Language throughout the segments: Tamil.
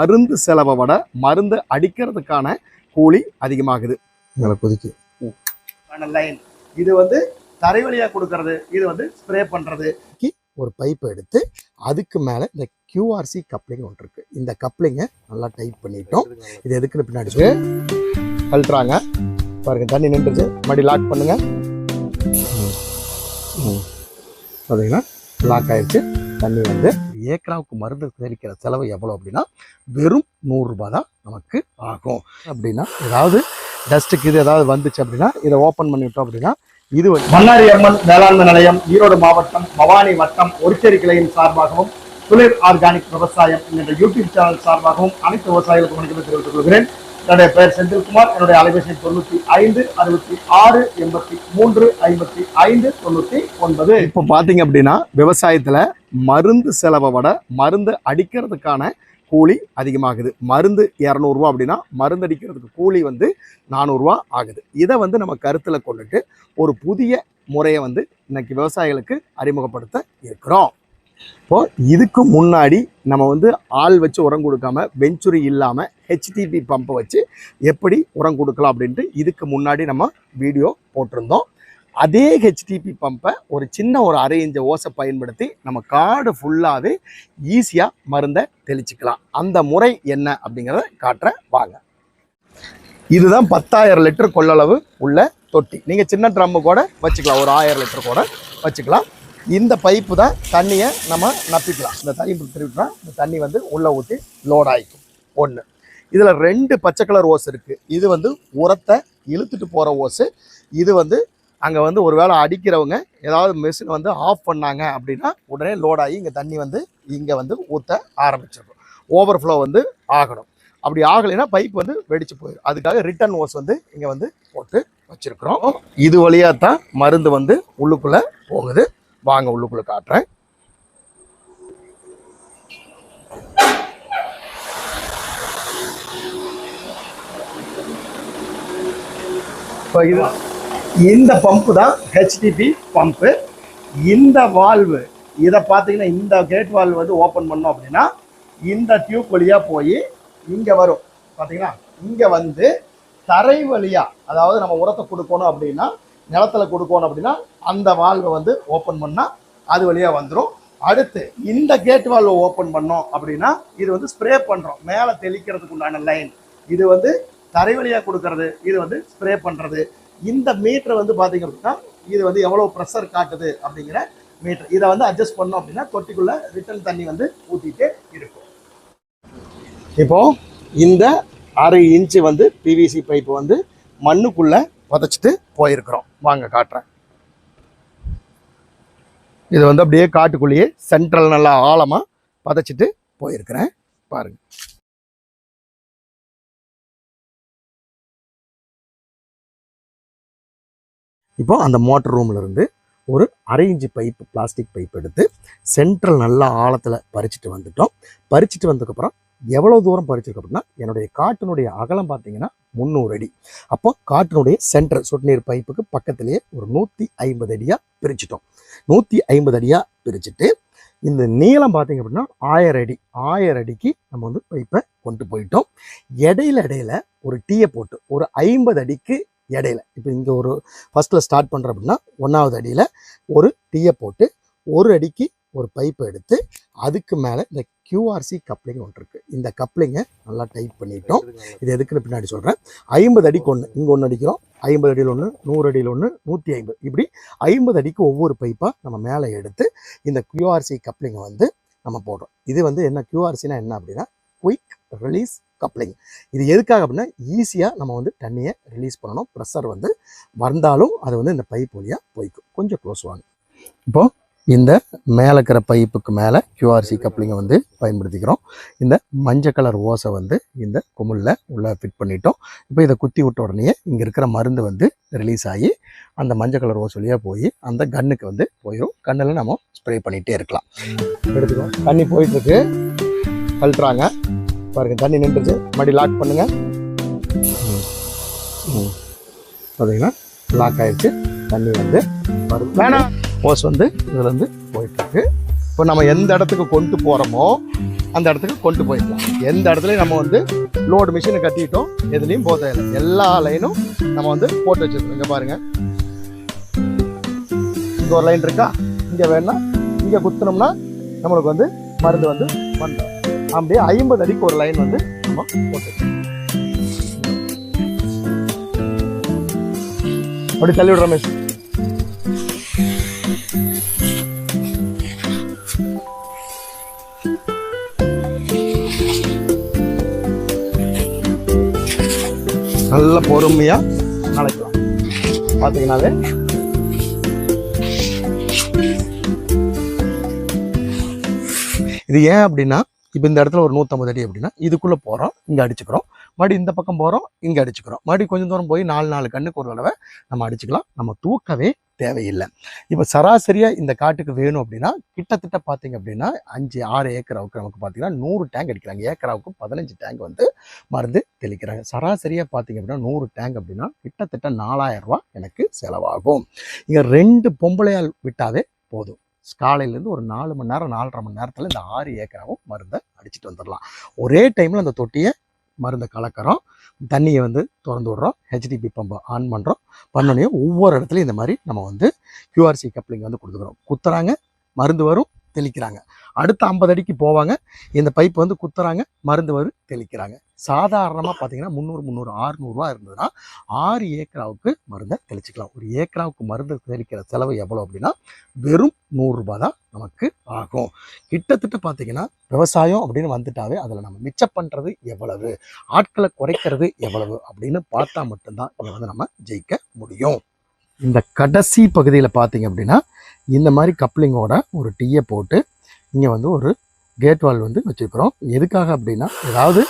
மருந்து செலவை விட மருந்து அடிக்கிறதுக்கான கூலி அதிகமாகுது. கொதிக்கு. லைன் இது வந்து தரை வழியா கொடுக்கறது இது வந்து ஸ்ப்ரே பண்றது. ஒரு பைப் எடுத்து அதுக்கு மேலே இந்த கியூஆர்சி கப்ளிங் ஒன்று இருக்கு. இந்த கப்ளிங்கை நல்லா டைட் பண்ணிட்டோம். இது எதுக்குன்னு பின்னாடி. கழட்டுறாங்க. பாருங்க தண்ணி நின்றுச்சு. மறுபடி லாக் பண்ணுங்க. பார்த்தீங்கன்னா லாக் ஆயிடுச்சு. தண்ணி வந்து ஏக்கராவுக்கு மருந்து தெளிக்கிற செலவு எவ்வளோ அப்படின்னா வெறும் நூறுரூபா தான் நமக்கு ஆகும். அப்படின்னா ஏதாவது டஸ்ட்டுக்கு இது ஏதாவது வந்துச்சு அப்படின்னா இதை ஓப்பன் பண்ணிவிட்டோம் அப்படின்னா இது மன்னாரி அம்மன் வேளாண்மை நிலையம் ஈரோடு மாவட்டம் பவானி வட்டம் ஒருச்சேரி கிளையின் சார்பாகவும் துளிர் ஆர்கானிக் விவசாயம் என்ற யூடியூப் சேனல் சார்பாகவும் அனைத்து விவசாயிகளுக்கும் வணக்கத்தை தெரிவித்துக் கொள்கிறேன். என்னுடைய பெயர் செந்தில்குமார். என்னுடைய அலைபேசி தொண்ணூத்தி ஐந்து அறுபத்தி ஆறு எண்பத்தி மூன்று ஐம்பத்தி ஐந்து தொண்ணூத்தி ஒன்பது. இப்போ பாத்தீங்க அப்படின்னா விவசாயத்துல மருந்து செலவை விட மருந்து அடிக்கிறதுக்கான கூலி அதிகமாகுது. மருந்து இரநூறுவா அப்படின்னா மருந்து அடிக்கிறதுக்கு கூலி வந்து நானூறுரூவா ஆகுது. இதை வந்து நம்ம கருத்தில் கொண்டுட்டு ஒரு புதிய முறையை வந்து இன்னைக்கு விவசாயிகளுக்கு அறிமுகப்படுத்த இருக்கிறோம். இப்போ இதுக்கு முன்னாடி நம்ம வந்து ஆள் வச்சு உரம் கொடுக்காம வெஞ்சுரி இல்லாமல் ஹெச்டிபி பம்பை வச்சு எப்படி உரம் கொடுக்கலாம் அப்படின்ட்டு இதுக்கு முன்னாடி நம்ம வீடியோ போட்டிருந்தோம். அதே ஹெச்டிபி பம்பை ஒரு சின்ன ஒரு அரை இஞ்ச ஓசை பயன்படுத்தி நம்ம காடு ஃபுல்லாகவே ஈஸியாக மருந்தை தெளிச்சுக்கலாம். அந்த முறை என்ன அப்படிங்கிறத காட்டுறேன். வாங்க. இதுதான் பத்தாயிரம் லிட்டர் கொள்ளளவு உள்ள தொட்டி. நீங்கள் சின்ன ட்ரம்மு கூட வச்சுக்கலாம். ஒரு ஆயிரம் லிட்டர் கூட வச்சுக்கலாம். இந்த பைப்பு தான் தண்ணியை நம்ம நப்பிக்கலாம். இந்த தண்ணி திருவிட்டா இந்த தண்ணி வந்து உள்ளே ஊற்றி லோட் ஆகிக்கும் ஒன்று இதில் ரெண்டு பச்சை கலர் ஓஸ் இருக்குது இது வந்து உரத்தை இழுத்துட்டு போகிற ஓஸு இது வந்து அங்கே வந்து ஒரு வேளை அடிக்கிறவங்க ஏதாவது மிஷினை வந்து ஆஃப் பண்ணாங்க அப்படின்னா உடனே லோட் ஆகி இங்கே தண்ணி வந்து இங்கே வந்து ஊற்ற ஆரம்பிச்சிடும். ஓவர் ஃப்ளோ வந்து ஆகணும். அப்படி ஆகலைன்னா பைப் வந்து வெடிச்சு போயிடும். அதுக்காக ரிட்டர்ன் ஓஸ் வந்து இங்கே வந்து போட்டு வச்சிருக்கிறோம். இது வழியாக தான் மருந்து வந்து உள்ளுக்குள்ளே போகுது. வாங்க உள்ளுக்குள்ளே காட்டுறேன். இப்போ இது இந்த பம்பு தான் ஹெச்டிபி பம்பு இந்த வால்வு இதை பார்த்தீங்கன்னா இந்த கேட் வால்வ் வந்து ஓப்பன் பண்ணோம் அப்படின்னா இந்த டியூப் வழியாக போய் இங்கே வரும். பார்த்தீங்களா? இங்கே வந்து தரை வழியாக அதாவது நம்ம உரத்தை கொடுக்கணும் அப்படின்னா நிலத்துல கொடுக்கணும் அப்படின்னா அந்த வால்வை வந்து ஓப்பன் பண்ணால் அது வழியாக வந்துடும் அடுத்து இந்த கேட் வால்வை ஓப்பன் பண்ணோம் அப்படின்னா இது வந்து ஸ்ப்ரே பண்ணுறோம் மேலே தெளிக்கிறதுக்கு உண்டான லைன் இது வந்து தரை வழியாக கொடுக்கறது இது வந்து ஸ்ப்ரே பண்ணுறது இந்த மீட்டர் வந்து பார்த்திங்க அப்படின்னா இது வந்து எவ்வளோ ப்ரெஷர் காட்டுது அப்படிங்கிற மீட்டர் இதை வந்து அட்ஜஸ்ட் பண்ணோம் அப்படின்னா தொட்டிக்குள்ளே ரிட்டர்ன் தண்ணி வந்து ஊற்றிட்டே இருக்கும். இப்போது இந்த அரை இன்ச்சு வந்து பிவிசி பைப் வந்து மண்ணுக்குள்ளே புதைச்சிட்டு போயிருக்கிறோம். வாங்க காட்டுறேன். இது வந்து அப்படியே காட்டுக்குள்ளேயே சென்ட்ரல் நல்லா ஆழமாக புதைச்சிட்டு போயிருக்கிறேன். பாருங்க. இப்போ அந்த மோட்டர் ரூம்ல இருந்து ஒரு அரை இன்ச்சு பைப் பிளாஸ்டிக் பைப் எடுத்து சென்ட்ரல் நல்லா ஆழத்தில் பறிச்சுட்டு வந்துட்டோம். பறிச்சுட்டு வந்ததுக்கப்புறம் எவ்வளோ தூரம் பறிச்சிருக்கு அப்படின்னா என்னுடைய காட்டினுடைய அகலம் பார்த்தீங்கன்னா முந்நூறு அடி. அப்போ காட்டினுடைய சென்டர் சொட்டு நீர் பைப்புக்கு பக்கத்திலேயே ஒரு நூற்றி ஐம்பது அடியாக பிரிச்சிட்டோம். நூற்றி ஐம்பது அடியாக பிரிச்சுட்டு இந்த நீளம் பார்த்தீங்க அப்படின்னா ஆயிரம் அடி. ஆயிரம் அடிக்கு நம்ம வந்து பைப்பை கொண்டு போயிட்டோம். இடையில இடையில ஒரு டீயை போட்டு ஒரு ஐம்பது அடிக்கு இடையில இப்போ இங்கே ஒரு ஃபஸ்ட்டில் ஸ்டார்ட் பண்ணுறோம் அப்படின்னா ஒன்றாவது அடியில் ஒரு டீயை போட்டு ஒரு அடிக்கு ஒரு பைப்பை எடுத்து அதுக்கு மேலே இந்த கியூஆர்சி கப்ளிங் ஒன்று இருக்குது இந்த கப்ளிங்கை நல்லா டைட் பண்ணிட்டோம். இது எதுக்குன்னு பின்னாடி சொல்கிறேன் ஐம்பது அடிக்கு ஒன்று இங்கே ஒன்று அடிக்கிறோம். ஐம்பது அடியில் ஒன்று நூறு அடியில் ஒன்று நூற்றி ஐம்பது. இப்படி ஐம்பது அடிக்கு ஒவ்வொரு பைப்பாக நம்ம மேலே எடுத்து இந்த கியூஆர்சி கப்ளிங்கை வந்து நம்ம போடுறோம். இது வந்து என்ன கியூஆர்சினா என்ன அப்படின்னா குயிக் ரிலீஸ் கப்ளிங் இது எதுக்காக அப்படின்னா ஈஸியாக நம்ம வந்து தண்ணியை ரிலீஸ் பண்ணணும். ப்ரெஷர் வந்து வந்தாலும் அது வந்து இந்த பைப் வழியாக போய்க்கும். கொஞ்சம் க்ளோஸ் வாங்க. இப்போ இந்த மேலே இருக்கிற பைப்புக்கு மேலே கியூஆர்சி கப்ளிங்கை வந்து பயன்படுத்திக்கிறோம். இந்த மஞ்சள் கலர் ஓஸை வந்து இந்த குமிழில் உள்ளே ஃபிட் பண்ணிட்டோம். இப்போ இதை குத்தி விட்ட உடனே இங்கே இருக்கிற மருந்து வந்து ரிலீஸ் ஆகி அந்த மஞ்சள் கலர் ஓஸ் வழியாக போய் அந்த கன்னுக்கு வந்து போயிடும் கண்ணில் நம்ம ஸ்ப்ரே பண்ணிகிட்டே இருக்கலாம். எடுத்துக்கோ தண்ணி போயிட்டுருக்கு. கழட்டுறாங்க. பாருங்க தண்ணி நின்றுச்சு. மறுபடி லாக் பண்ணுங்க. ம். பார்த்தீங்கன்னா லாக் ஆகிடுச்சு தண்ணி வந்து வேணாம். ஓஸ் வந்து இதுலேருந்து போயிட்டுருக்கு. இப்போ நம்ம எந்த இடத்துக்கு கொண்டு போகிறோமோ அந்த இடத்துக்கு கொண்டு போயிடலாம். எந்த இடத்துலையும் நம்ம வந்து லோடு மிஷினை கட்டிட்டோம் எதுலேயும் போக தேவையில்லை. எல்லா லைனும் நம்ம வந்து போட்டு வச்சுருக்கோம். இங்கே பாருங்கள் இங்கே ஒரு லைன் இருக்கா? இங்கே வேணால் இங்கே குத்துனோம்னா நம்மளுக்கு வந்து மருந்து வந்து வந்துடும். அப்படியே ஐம்பது அடிக்கு ஒரு லைன் வந்து நம்ம போட்டு அப்படி தள்ளி விடுற மிஸ் நல்ல பொறுமையா நினைக்கலாம் பாத்தீங்கன்னாவே இது ஏன் அப்படின்னா இப்போ இந்த இடத்துல ஒரு நூற்றம்பது அடி அப்படின்னா இதுக்குள்ளே போகிறோம் இங்கே அடிச்சுக்கிறோம். மறுபடி இந்த பக்கம் போகிறோம் இங்கே அடிச்சுக்கிறோம். மறுபடி கொஞ்சம் தூரம் போய் நாலு நாலு கண்ணுக்கு ஒரு தடவை நம்ம அடிச்சுக்கலாம். நம்ம தூக்கவே தேவையில்லை. இப்போ சராசரியாக இந்த காட்டுக்கு வேணும் அப்படின்னா கிட்டத்தட்ட பார்த்தீங்க அப்படின்னா அஞ்சு ஆறு ஏக்கராவுக்கு நமக்கு பார்த்தீங்கன்னா நூறு டேங்க் அடிக்கிறாங்க. ஏக்கராவுக்கு பதினஞ்சு டேங்க் வந்து மருந்து தெளிக்கிறாங்க. சராசரியாக பார்த்தீங்க அப்படின்னா நூறு டேங்க் அப்படின்னா கிட்டத்தட்ட நாலாயிரம் ரூபா எனக்கு செலவாகும். இங்கே ரெண்டு பொம்பளையால் விட்டாவே போதும். காலையிலேருந்து ஒரு நாலு மணி நேரம் நாலரை மணி நேரத்தில் இந்த ஆறு ஏக்கராவும் மருந்தை அடிச்சுட்டு வந்துடலாம். ஒரே டைமில் அந்த தொட்டியை மருந்தை கலக்கிறோம். தண்ணியை வந்து திறந்து விடுறோம். ஹெச்டிபி பம்பை ஆன் பண்ணுறோம் பண்ணோடனே ஒவ்வொரு இடத்துலையும் இந்த மாதிரி நம்ம வந்து கியூஆர்சி கப்ளிங் வந்து கொடுத்துக்கிறோம். குத்துறாங்க மருந்து வரும் தெளிக்கிறாங்க. அடுத்த ஐம்பது அடிக்கு போவாங்க. இந்த பைப் வந்து குத்துறாங்க மருந்து வரும் தெளிக்கிறாங்க. சாதாரணமாக பார்த்தீங்கன்னா முந்நூறு முந்நூறு ஆறுநூறுவா இருந்ததுன்னா ஆறு ஏக்கராவுக்கு மருந்தை தெளிச்சிக்கலாம். ஒரு ஏக்கராவுக்கு மருந்து தெளிக்கிற செலவு எவ்வளோ அப்படின்னா வெறும் நூறுரூபா தான் நமக்கு ஆகும். கிட்டத்தட்ட பார்த்தீங்கன்னா விவசாயம் அப்படின்னு வந்துட்டாவே அதில் நம்ம மிச்சம் பண்ணுறது எவ்வளவு? ஆட்களை குறைக்கிறது எவ்வளவு? அப்படின்னு பார்த்தா மட்டும்தான் இதை வந்து நம்ம ஜெயிக்க முடியும். இந்த கடைசி பகுதியில் பார்த்தீங்க அப்படின்னா இந்த மாதிரி கப்ளிங்கோட ஒரு டீயை போட்டு இங்கே வந்து ஒரு கேட் வால் வந்து வச்சுருக்குறோம். எதுக்காக அப்படின்னா ஏதாவது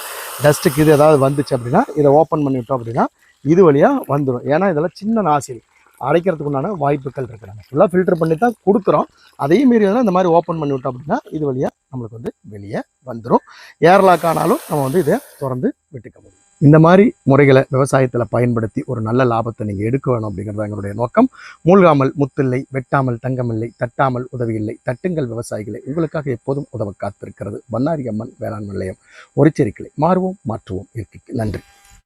டஸ்ட்டுக்கு இது ஏதாவது வந்துச்சு அப்படின்னா இதை ஓப்பன் பண்ணி விட்டோம் அப்படின்னா இது வழியாக வந்துடும் ஏன்னா இதெல்லாம் சின்ன நாசில். அடைக்கிறதுக்கு உண்டான வாய்ப்புகள் இருக்கிறாங்க. ஃபுல்லாக ஃபில்டர் பண்ணி தான் கொடுக்குறோம். அதையும் மீறி வந்து இந்த மாதிரி ஓப்பன் பண்ணி விட்டோம் அப்படின்னா இது வழியாக நம்மளுக்கு வந்து வெளியே வந்துடும் ஏர்லாக் ஆனாலும் நம்ம வந்து இதை திறந்து விட்டுக்க முடியும். இந்த மாதிரி முறைகளை விவசாயத்தில் பயன்படுத்தி ஒரு நல்ல லாபத்தை நீங்கள் எடுக்க வேணும் அப்படிங்கிறது எங்களுடைய நோக்கம். மூழ்காமல் முத்தில்லை வெட்டாமல் தங்கமில்லை தட்டாமல் உதவியில்லை தட்டுங்கள் விவசாயிகளை. உங்களுக்காக எப்போதும் உதவ காத்திருக்கிறது. பன்னாரி அம்மன் வேளாண் நிலையம். ஒரு செரிக்கலை மாறுவோம் மாற்றுவோம் இருக்கு நன்றி.